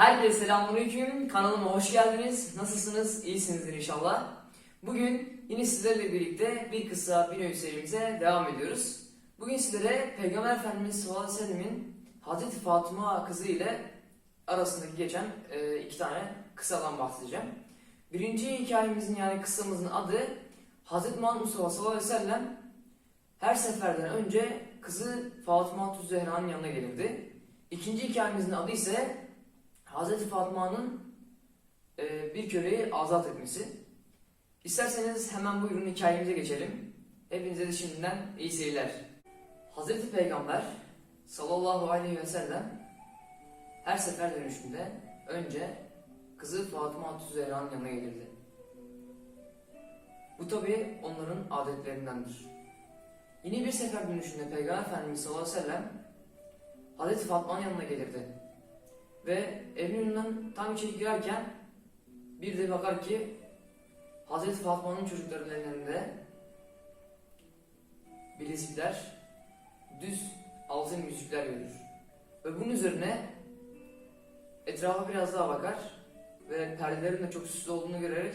Herkese selamünaleyküm. Kanalıma hoş geldiniz. Nasılsınız? İyisinizdir inşallah. Bugün yine sizlerle birlikte bir kısa bir öykü serimize devam ediyoruz. Bugün sizlere Peygamber Efendimiz sallallahu aleyhi ve sellemin Hazreti Fatıma kızı ile arasındaki geçen e, iki tane kısadan bahsedeceğim. Birinci hikayemizin yani kıssamızın adı Hazreti Muhammed Mustafa sallallahu aleyhi ve sellem her seferden önce kızı Fatıma Tuz Zehra'nın yanına gelirdi. İkinci hikayemizin adı ise Hazreti Fatma'nın e, bir köleyi azat etmesi. İsterseniz hemen buyurun hikayemize geçelim. Hepinize de şimdiden iyi seyirler. Hazreti Peygamber sallallahu aleyhi ve sellem her sefer dönüşünde önce kızı Fatıma Hatun Zehra'nın yanına gelirdi. Bu tabi onların adetlerindendir. Yine bir sefer dönüşünde Peygamber Efendimiz sallallahu aleyhi ve sellem Hazreti Fatma'nın yanına gelirdi. Ve evin önünden tam içeri girerken bir de bakar ki Hazreti Fatma'nın çocuklarının ellerinde bilezikler, düz altın yüzükler görür. Ve bunun üzerine etrafa biraz daha bakar ve perdelerin de çok süslü olduğunu görerek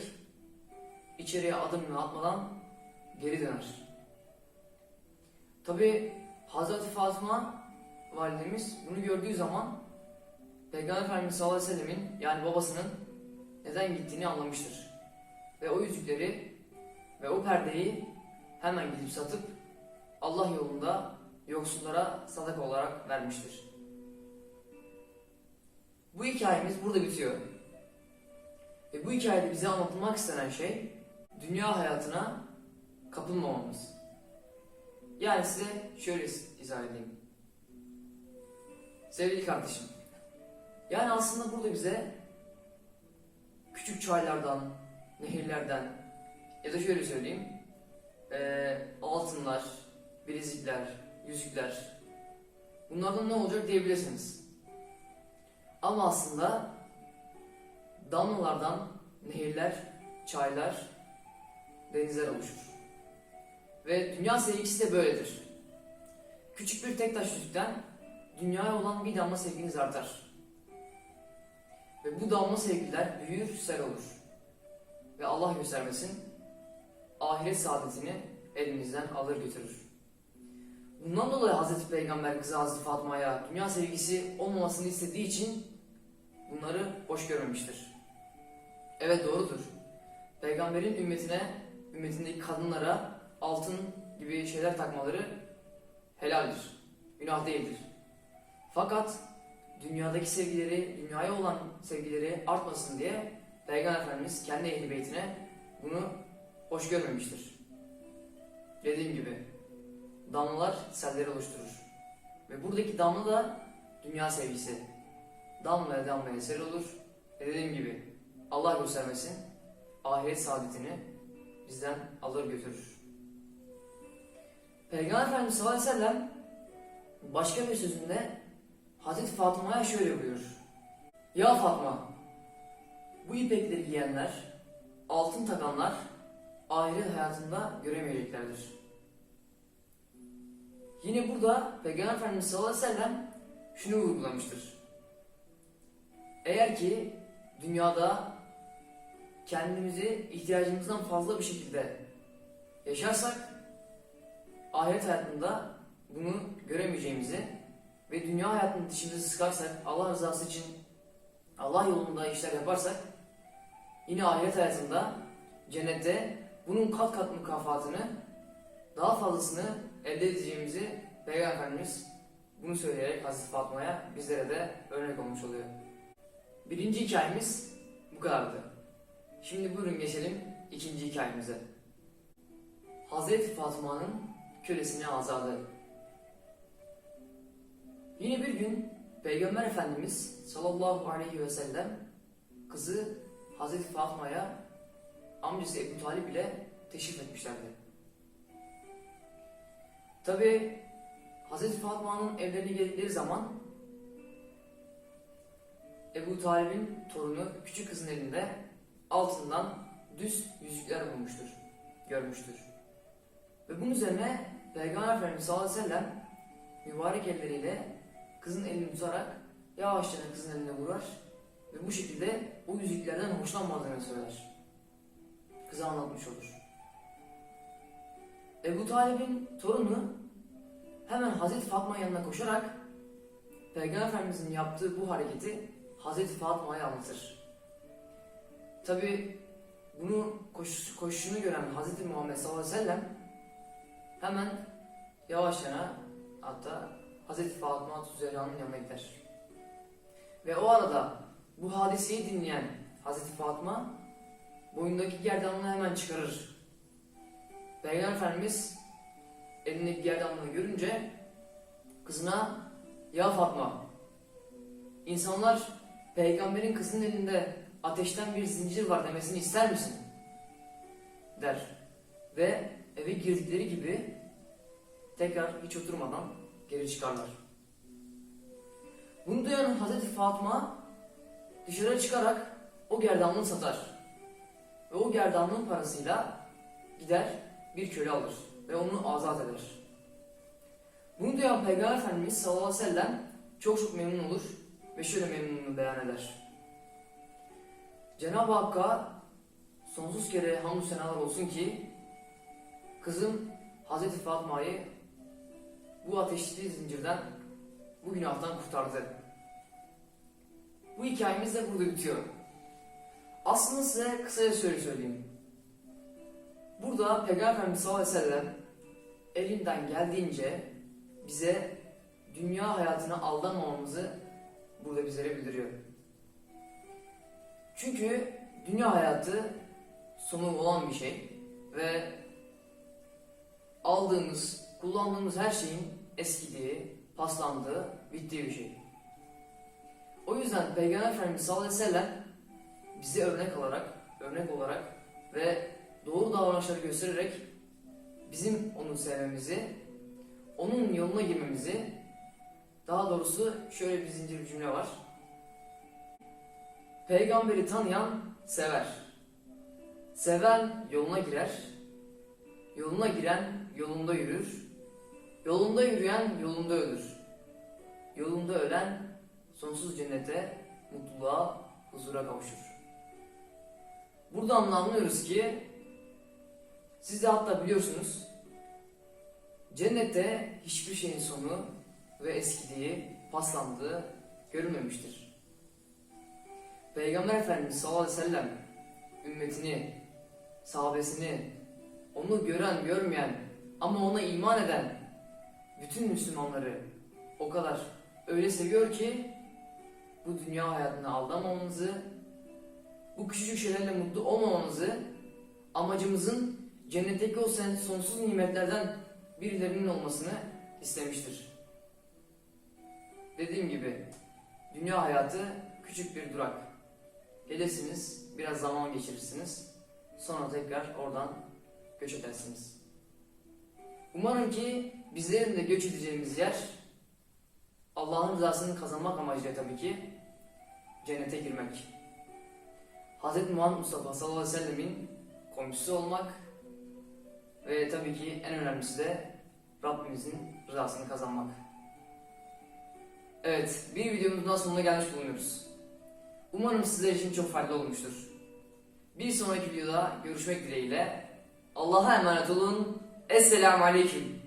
içeriye adımını atmadan geri döner. Tabi Hazreti Fatıma validemiz bunu gördüğü zaman Peygamber Efendimiz sallallahu aleyhi ve sellemin yani babasının neden gittiğini anlamıştır. Ve o yüzükleri ve o perdeyi hemen gidip satıp Allah yolunda yoksullara sadaka olarak vermiştir. Bu hikayemiz burada bitiyor. Ve bu hikayede bize anlatılmak istenen şey dünya hayatına kapılmamamız. Yani size şöyle izah edeyim. Sevgili kardeşim, yani aslında burada bize küçük çaylardan, nehirlerden ya da şöyle söyleyeyim eee, altınlar, bilezikler, yüzükler bunlardan ne olacak diyebilirsiniz. Ama aslında damlalardan nehirler, çaylar, denizler oluşur. Ve dünya sevgisi de böyledir. Küçük bir tek taş yüzükten dünyaya olan bir damla sevginiz artar. Ve bu damla sevgiler büyür, sel olur. Ve Allah göstermesin, ahiret saadetini elimizden alır götürür. Bundan dolayı Hazreti Peygamber kızı Hazreti Fatma'ya dünya sevgisi olmamasını istediği için bunları hoş görmemiştir. Evet doğrudur. Peygamberin ümmetine, ümmetindeki kadınlara altın gibi şeyler takmaları helaldir. Günah değildir. Fakat dünyadaki sevgileri, dünyaya olan sevgileri artmasın diye Peygamber Efendimiz kendi ehli beytine bunu hoş görmemiştir. Dediğim gibi damlalar selleri oluşturur. Ve buradaki damla da dünya sevgisi. Damlaya damlaya sel olur. Ve dediğim gibi Allah göstermesin ahiret saadetini bizden alır götürür. Peygamber Efendimiz sallallahu aleyhi ve sellem başka bir sözünde Hazreti Fatma'ya şöyle buyurur. Ya Fatma, bu ipekleri giyenler, altın takanlar ahiret hayatında göremeyeceklerdir. Yine burada Peygamber Efendimiz sallallahu aleyhi ve sellem şunu vurgulamıştır. Eğer ki dünyada kendimizi ihtiyacımızdan fazla bir şekilde yaşarsak ahiret hayatında bunu göremeyeceğimizi ve dünya hayatının dişimizi sıkarsak Allah rızası için Allah yolunda işler yaparsak yine ahiret hayatında cennette bunun kat kat mükafatını daha fazlasını elde edeceğimizi Peygamber Efendimiz bunu söyleyerek Hazreti Fatma'ya bizlere de örnek olmuş oluyor. Birinci hikayemiz bu kadardı. Şimdi buyurun geçelim ikinci hikayemize. Hazreti Fatma'nın kölesini azadı. Yine bir gün Peygamber Efendimiz sallallahu aleyhi ve sellem kızı Hazreti Fatma'ya amcası Ebu Talip ile teşrif etmişlerdi. Tabi Hazreti Fatma'nın evlerine geldikleri zaman Ebu Talib'in torunu küçük kızın elinde altından düz yüzükler bulmuştur, görmüştür. Ve bunun üzerine Peygamber Efendimiz sallallahu aleyhi ve sellem mübarek elleriyle kızın elini tutarak yavaşça kızın eline vurar ve bu şekilde o yüzüklerden hoşlanmadığını söyler. Kıza anlatmış olur. Ebu Talib'in torunu hemen Hazreti Fatma yanına koşarak Peygamber Efendimizin yaptığı bu hareketi Hazreti Fatma'ya anlatır. Tabi bunu koş, koşuşunu gören Hazreti Muhammed sallallahu aleyhi ve sellem hemen yavaşça hatta Hazreti Fatıma Zehra'nın yanına gider. Ve o arada bu hadiseyi dinleyen Hazreti Fatıma boyundaki gerdanlığı hemen çıkarır. Peygamber Efendimiz elindeki gerdanlığı görünce kızına ya Fatma insanlar peygamberin kızının elinde ateşten bir zincir var demesini ister misin? der. Ve eve girdikleri gibi tekrar hiç oturmadan geri çıkarlar. Bunu duyan Hazreti Fatıma dışarı çıkarak o gerdanlığı satar. Ve o gerdanlığın parasıyla gider bir köle alır ve onu azat eder. Bunu duyan Peygamber Efendimiz sallallahu aleyhi ve sellem çok çok memnun olur ve şöyle memnunluğunu beyan eder. Cenab-ı Hakk'a sonsuz kere hamdü senalar olsun ki kızım Hazreti Fatma'yı bu ateşli zincirden bu günahtan kurtardı. Bu hikayemiz de burada bitiyor. Aslında size kısaca şöyle söyleyeyim. Burada Peygamber Efendimiz sallallahu aleyhi ve sellem elinden geldiğince bize dünya hayatına aldanmamamızı burada bizlere bildiriyor. Çünkü dünya hayatı sonu olan bir şey ve aldığımız, kullandığımız her şeyin eskidiği, paslandığı, bittiği bir şey. O yüzden Peygamber Efendimiz sallallahu aleyhi ve sellem bize örnek alarak, örnek olarak ve doğru davranışları göstererek bizim onu sevmemizi, onun yoluna girmemizi, daha doğrusu şöyle bir zincir bir cümle var. Peygamberi tanıyan sever. Seven yoluna girer. Yoluna giren yolunda yürür. Yolunda yürüyen yolunda ölür. Yolunda ölen sonsuz cennete, mutluluğa, huzura kavuşur. Buradan da anlıyoruz ki siz de hatta biliyorsunuz cennette hiçbir şeyin sonu ve eskidiği, paslandığı görülmemiştir. Peygamber Efendimiz sallallahu aleyhi ve sellem ümmetini, sahabesini, onu gören görmeyen ama ona iman eden bütün Müslümanları o kadar öyle seviyor ki bu dünya hayatına aldanmamamızı, bu küçücük şeylerle mutlu olmamamızı, amacımızın cennetteki o sen sonsuz nimetlerden birilerinin olmasını istemiştir. Dediğim gibi dünya hayatı küçük bir durak. Gelirsiniz, biraz zaman geçirirsiniz. Sonra tekrar oradan göç edersiniz. Umarım ki bizlerin de göç edeceğimiz yer Allah'ın rızasını kazanmak amacıyla tabii ki cennete girmek. Hz. Muhammed Mustafa sallallahu aleyhi ve sellemin komşusu olmak ve tabii ki en önemlisi de Rabbimizin rızasını kazanmak. Evet, bir videomuzun daha sonuna gelmiş bulunuyoruz. Umarım sizler için çok faydalı olmuştur. Bir sonraki videoda görüşmek dileğiyle. Allah'a emanet olun. Esselamu Aleyküm.